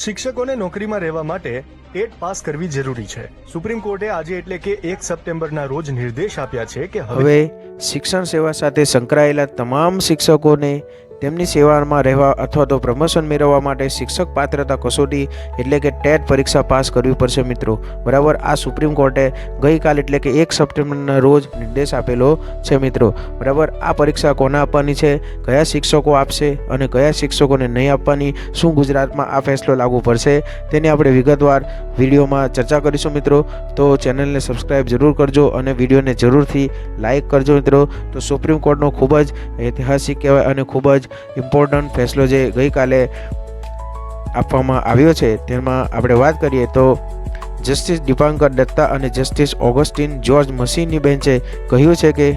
શિક્ષકોને નોકરીમાં રહેવા માટે ટેટ પાસ કરવી જરૂરી છે. સુપ્રીમ કોર્ટે આજે એટલે કે એક સપ્ટેમ્બરના રોજ નિર્દેશ આપ્યા છે કે હવે શિક્ષણ સેવા સાથે સંકળાયેલા તમામ શિક્ષકોને તેમની સેવામાં રહેવા અથવા તો પ્રમોશન મેળવવા માટે શિક્ષક પાત્રતા કસોટી એટલે કે ટેટ પરીક્ષા પાસ કરવી પડશે મિત્રો. બરાબર? આ સુપ્રીમ કોર્ટે ગઈકાલ એટલે કે એક સપ્ટેમ્બરના રોજ નિર્દેશ આપેલો છે મિત્રો. બરાબર? આ પરીક્ષા કોને આપવાની છે? કયા શિક્ષકો આપશે અને કયા શિક્ષકોને નહીં આપવાની? શું ગુજરાતમાં આ ફેસલો લાગુ પડશે? તેની આપણે વિગતવાર વિડીયોમાં ચર્ચા કરીશું મિત્રો. તો ચેનલને સબસ્ક્રાઈબ જરૂર કરજો અને વિડીયોને જરૂરથી લાઇક કરજો મિત્રો. તો સુપ્રીમ કોર્ટનો ખૂબ જ ઐતિહાસિક કહેવાય અને ખૂબ જ ઇમ્પોર્ટન્ટ ફેસલો જે ગઈકાલે આપવામાં આવ્યો છે, તેમાં આપણે વાત કરીએ તો જસ્ટિસ દીપાંકર દત્તા અને જસ્ટિસ ઓગસ્ટિન જ્યોર્જ મસીની બેન્ચે કહ્યું છે કે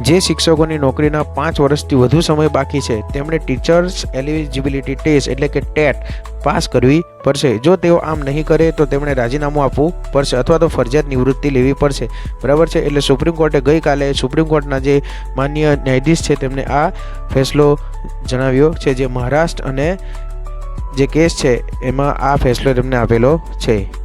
જે શિક્ષકોની નોકરીના પાંચ વર્ષથી વધુ સમય બાકી છે, તેમણે ટીચર્સ એલિજિબિલિટી ટેસ્ટ એટલે કે ટેટ પાસ કરવી પડશે. જો તેઓ આમ નહીં કરે, તો તેમણે રાજીનામું આપવું પડશે અથવા તો ફરજિયાત નિવૃત્તિ લેવી પડશે. બરાબર છે? એટલે સુપ્રીમ કોર્ટે ગઈકાલે સુપ્રીમ કોર્ટના જે માન્ય ન્યાયાધીશ છે, તેમને આ ફેસલો જણાવ્યો છે, જે મહારાષ્ટ્ર અને જે કેસ છે, એમાં આ ફેસલો તેમને આપેલો છે.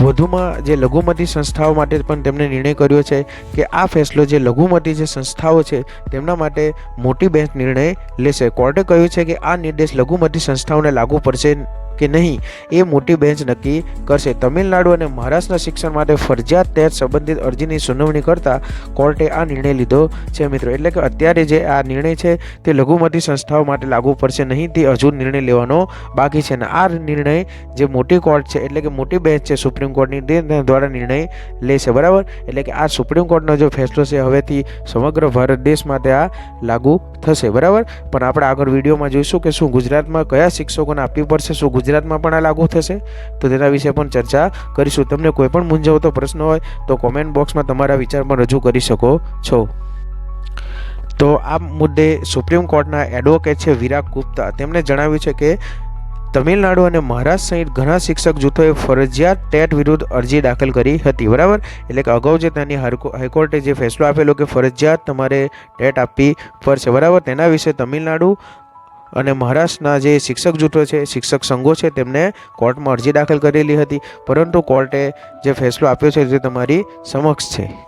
વધુમાં જે લઘુમતી સંસ્થાઓ માટે પણ તેમણે નિર્ણય કર્યો છે કે આ ફેસલો જે લઘુમતી જે સંસ્થાઓ છે, તેમના માટે મોટી બેંક નિર્ણય લેશે. કોર્ટે કહ્યું છે કે આ નિર્દેશ લઘુમતી સંસ્થાઓને લાગુ પડશે કે નહીં, એ મોટી બેન્ચ નક્કી કરશે. તમિલનાડુ અને મહારાષ્ટ્રના શિક્ષણ માટે ફરજિયાત તેર સંબંધિત અરજીની સુનાવણી કરતા કોર્ટે આ નિર્ણય લીધો છે, મિત્રો. એટલે કે અત્યારે જે આ નિર્ણય છે, તે લઘુમતી સંસ્થાઓ માટે લાગુ પડશે નહીં, તે હજુ નિર્ણય લેવાનો બાકી છે. અને આ નિર્ણય જે મોટી કોર્ટ છે, એટલે કે મોટી બેન્ચ છે સુપ્રીમ કોર્ટની, તે દ્વારા નિર્ણય લેશે, બરાબર? એટલે કે આ સુપ્રીમ કોર્ટનો જે ફેસલો છે, હવેથી સમગ્ર ભારત દેશ માટે આ લાગુ થશે, બરાબર? પણ આપણે આગળ વિડીયોમાં જોઈશું કે શું ગુજરાતમાં કયા શિક્ષકોને આપવી પડશે, શું ગુજરાતમાં પણ આ લાગુ થશે. તો તેના વિશે પણ ચર્ચા કરીશું. તમને કોઈ પણ મૂંઝવતો પ્રશ્ન હોય, તો કોમેન્ટ બોક્સમાં તમારા વિચાર પણ રજૂ કરી શકો છો. તો આ મુદ્દે સુપ્રીમ કોર્ટના એડવોકેટ છે વિરાગ ગુપ્તા. તેમણે જણાવ્યું છે કે, તમિલનાડુ અને મહારાષ્ટ્ર સહિત ઘણા શિક્ષક જૂથોએ ફરજિયાત ટેટ વિરુદ્ધ અરજી દાખલ કરી હતી. બરાબર? એટલે કે અગાઉ જે તેની હાઈકો- હાઈકોર્ટે જે ફેસલો આપેલો કે ફરજિયાત તમારે ટેટ આપવી પડશે. બરાબર? તેના વિશે તમિલનાડુ અને મહારાષ્ટ્રના જે શિક્ષક જૂથો છે, શિક્ષક સંઘો છે, તેમને કોર્ટમાં અરજી દાખલ કરેલી હતી. પરંતુ કોર્ટે જે ફેસલો આપ્યો છે, તે તમારી સમક્ષ છે.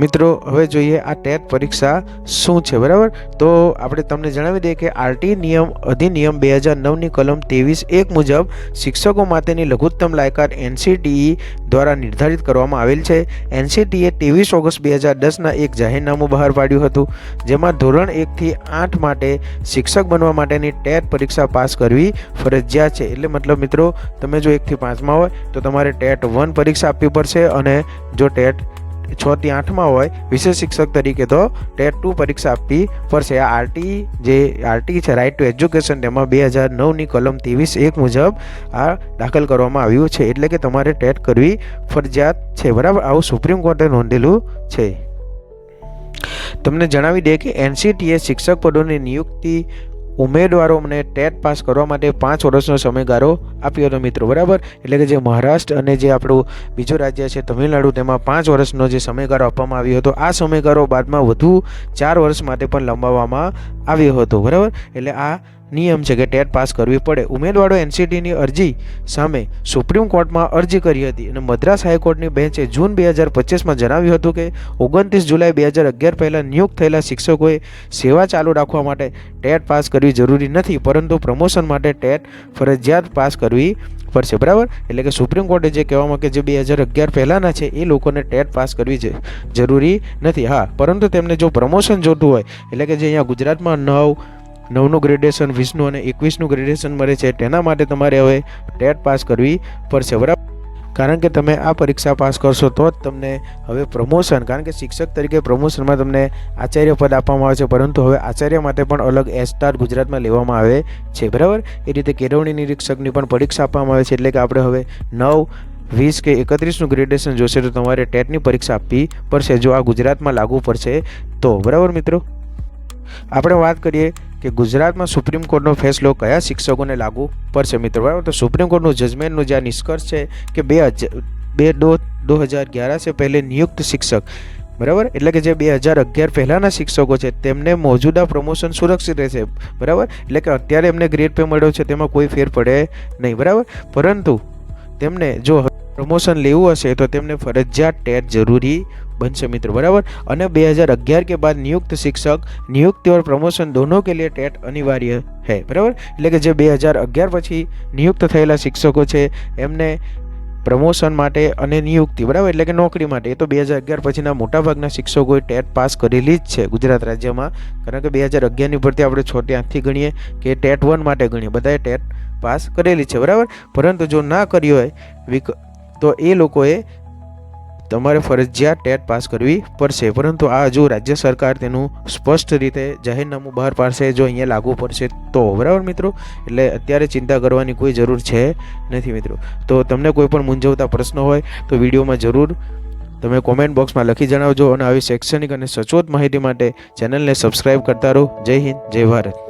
મિત્રો, હવે જોઈએ આ ટેટ પરીક્ષા શું છે, બરાબર? તો આપણે તમને જણાવી દઈએ કે આરટી નિયમ અધિનિયમ બે હજાર નવની કલમ ત્રેવીસ એક મુજબ શિક્ષકો માટેની લઘુત્તમ લાયકાત એનસીટીઈ દ્વારા નિર્ધારિત કરવામાં આવેલ છે. એનસીટીએ ત્રેવીસ ઓગસ્ટ બે હજાર દસના એક જાહેરનામું બહાર પાડ્યું હતું, જેમાં ધોરણ એકથી આઠ માટે શિક્ષક બનવા માટેની ટેટ પરીક્ષા પાસ કરવી ફરજિયાત છે. એટલે મતલબ મિત્રો, તમે જો એકથી પાંચમાં હોય, તો તમારે ટેટ વન પરીક્ષા આપવી પડશે અને જો ટેટ છ થી આઠમાં હોય, વિશેષ શિક્ષક તરીકે તો ટેટ ટુ પરીક્ષા આપવી પડશે. આ આરટી જે આરટી છે રાઇટ ટુ એજ્યુકેશન તેમાં બે હજાર નવની કલમ ત્રેવીસ એક મુજબ આ દાખલ કરવામાં આવ્યું છે. એટલે કે તમારે ટેટ કરવી ફરજિયાત છે. બરાબર? આવું સુપ્રીમ કોર્ટે નોંધેલું છે. તમને જણાવી દે કે એનસીટીએ શિક્ષક પદોની નિયુક્તિ ઉમેદવારોને ટેટ પાસ કરવા માટે પાંચ વર્ષનો સમયગાળો આપ્યો હતો મિત્રો, બરાબર? એટલે કે જે મહારાષ્ટ્ર અને જે આપણું બીજું રાજ્ય છે તમિલનાડુ, તેમાં પાંચ વર્ષનો જે સમયગાળો આપવામાં આવ્યો હતો. આ સમયગાળો બાદમાં વધુ ચાર વર્ષ માટે પણ લંબાવવામાં આવ્યો હતો, બરાબર? એટલે આ નિયમ છે કે ટેટ પાસ કરવી પડે. ઉમેદવારો એનસીટીની અરજી સામે સુપ્રીમ કોર્ટમાં અરજી કરી હતી અને મદ્રાસ હાઈકોર્ટની બેન્ચે જૂન બે હજાર પચીસમાં જણાવ્યું હતું કે ઓગણત્રીસ જુલાઈ બે હજાર અગિયાર પહેલાં નિયુક્ત થયેલા શિક્ષકોએ સેવા ચાલુ રાખવા માટે ટેટ પાસ કરવી જરૂરી નથી, પરંતુ પ્રમોશન માટે ટેટ ફરજિયાત પાસ કરવી પડશે. બરાબર? એટલે કે સુપ્રીમ કોર્ટે જે કહેવામાં કે જે બે હજાર અગિયાર પહેલાંના છે, એ લોકોને ટેટ પાસ કરવી જરૂરી નથી. હા, પરંતુ તેમને જો પ્રમોશન જોતું હોય, એટલે કે જે અહીંયા ગુજરાતમાં નવ નવનું ગ્રેડ્યુએશન, વીસનું અને એકવીસનું ગ્રેડ્યુએશન મળે છે. તેના માટે તમારે હવે ટેટ પાસ કરવી પડશે. બરાબર? કારણ કે તમે આ પરીક્ષા પાસ કરશો તો જ તમને હવે પ્રમોશન, કારણ કે શિક્ષક તરીકે પ્રમોશનમાં તમને આચાર્ય પદ આપવામાં આવે છે. પરંતુ હવે આચાર્ય માટે પણ અલગ એસ્ટાર ગુજરાતમાં લેવામાં આવે છે. બરાબર? એ રીતે કેળવણી નિરીક્ષકની પણ પરીક્ષા આપવામાં આવે છે. એટલે કે આપણે હવે નવ, વીસ કે એકત્રીસનું ગ્રેડ્યુએશન જોશે તો તમારે ટેટની પરીક્ષા આપવી પડશે, જો આ ગુજરાતમાં લાગુ પડશે તો. બરાબર મિત્રો? આપણે વાત કરીએ કે ગુજરાતમાં સુપ્રીમ કોર્ટનો ફેસલો કયા શિક્ષકોને લાગુ પડશે મિત્રો? બરાબર? તો સુપ્રીમ કોર્ટનું જજમેન્ટનું જ્યાં નિષ્કર્ષ છે કે બે હજાર બે દો દો હજાર ગ્યારહ છે પહેલે નિયુક્ત શિક્ષક. બરાબર? એટલે કે જે બે હજાર અગિયાર પહેલાંના શિક્ષકો છે, તેમને મોજૂદા પ્રમોશન સુરક્ષિત રહેશે. બરાબર? એટલે કે અત્યારે એમને ગ્રેડ પે મળ્યો છે, તેમાં કોઈ ફેર પડે નહીં. બરાબર? પરંતુ તેમને જો પ્રમોશન લેવું હશે તો તેમને ફરજિયાત ટેટ જરૂરી બનશે મિત્રો, બરાબર? અને બે હજાર અગિયાર કે બાદ નિયુક્ત શિક્ષક, નિયુક્તિ ઓર પ્રમોશન દોનો કે લીએ ટેટ અનિવાર્ય હે, બરાબર? એટલે કે જે બે હજાર અગિયાર પછી નિયુક્ત થયેલા શિક્ષકો છે, એમને પ્રમોશન માટે અને નિયુક્તિ, બરાબર? એટલે કે નોકરી માટે. એ તો બે હજાર અગિયાર પછીના મોટાભાગના શિક્ષકોએ ટેટ પાસ કરેલી જ છે ગુજરાત રાજ્યમાં. કારણ કે બે હજાર અગિયારની ભરતી આપણે છોટે આંખથી ગણીએ કે ટેટ વન માટે ગણીએ. બધાએ ટેટ પાસ કરેલી છે, બરાબર? પરંતુ જો ના કર્યો હોય, વિક તો એ લોકોએ તમારે ફરજિયાત ટેટ પાસ કરવી પડશે. પરંતુ આ હજુ રાજ્ય સરકાર તેનું સ્પષ્ટ રીતે જાહેરનામું બહાર પાડશે, જો અહીંયા લાગુ પડશે તો. બરાબર મિત્રો? એટલે અત્યારે ચિંતા કરવાની કોઈ જરૂર છે નથી મિત્રો. તો તમને કોઈ પણ મૂંઝવતા પ્રશ્નો હોય તો વિડીયોમાં જરૂર તમે કોમેન્ટ બોક્સમાં લખી જણાવજો અને આવી શૈક્ષણિક અને સચોટ માહિતી માટે ચેનલને સબસ્ક્રાઈબ કરતા રહો. જય હિન્દ, જય ભારત.